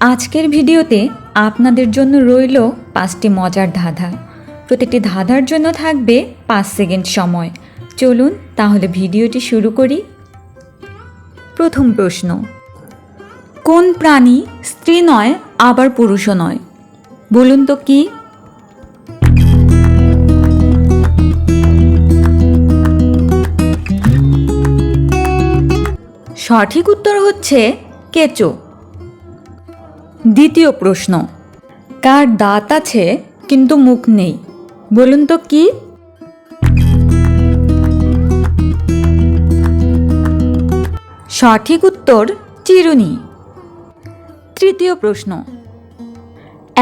আজকের ভিডিওতে আপনাদের জন্য রইল পাঁচটি মজার ধাঁধা। প্রতিটি ধাঁধার জন্য থাকবে পাঁচ সেকেন্ড সময়। চলুন তাহলে ভিডিওটি শুরু করি। প্রথম প্রশ্ন, কোন প্রাণী স্ত্রী নয়, আবার পুরুষও নয়? বলুন তো কি? সঠিক উত্তর হচ্ছে কেঁচো। দ্বিতীয় প্রশ্ন, কার দাঁত আছে কিন্তু মুখ নেই? বলুন তো কি? সঠিক উত্তর চিরুনি। তৃতীয় প্রশ্ন,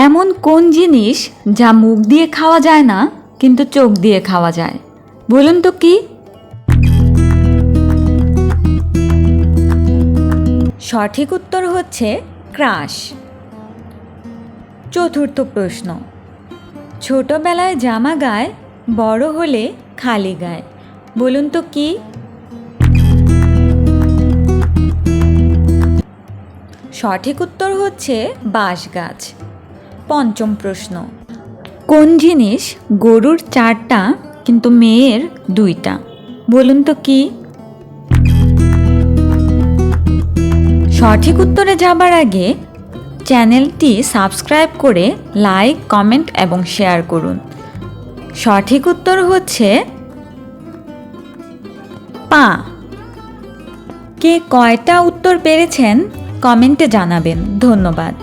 এমন কোন জিনিস যা মুখ দিয়ে খাওয়া যায় না, কিন্তু চোখ দিয়ে খাওয়া যায়? বলুন তো কি? সঠিক উত্তর হচ্ছে ক্রাশ। চতুর্থ প্রশ্ন। ছোটবেলায় জামা গায়, বড় হলে খালি গায়। বলুন তো কি? সঠিক উত্তর হচ্ছে বাঁশ গাছ। পঞ্চম প্রশ্ন। কোন জিনিস গরুর চারটা কিন্তু মেয়ের দুইটা? বলুন তো কি? সঠিক উত্তরে যাবার আগে চ্যানেলটি সাবস্ক্রাইব করে লাইক, কমেন্ট এবং শেয়ার করুন। সঠিক উত্তর হচ্ছে পা। কে কয়টা উত্তর পেরেছেন কমেন্টে জানাবেন। ধন্যবাদ।